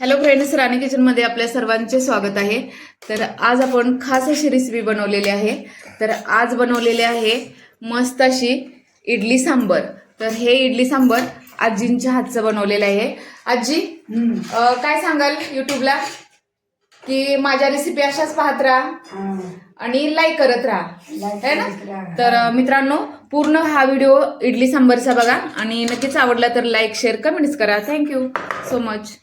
Hello friends राणी किचनमध्ये आपल्या सर्वांचे स्वागत आहे. तर आज आपण खास अशी रेसिपी बनवलेली आहे. तर आज बनवलेली आहे मस्त अशी इडली सांबर. तर हे इडली सांबर आजींच्या हातचं बनवलेलं आहे. आजी काय सांगाल युट्यूबला की माझ्या रेसिपी अशाच पाहत राहा आणि लाईक करत राहा. है ना? तर मित्रांनो पूर्ण हा व्हिडिओ इडली सांबरचा बघा. आणि नक्कीच आवडला तर लाईक शेअर कमेंट्स करा. Thank you so much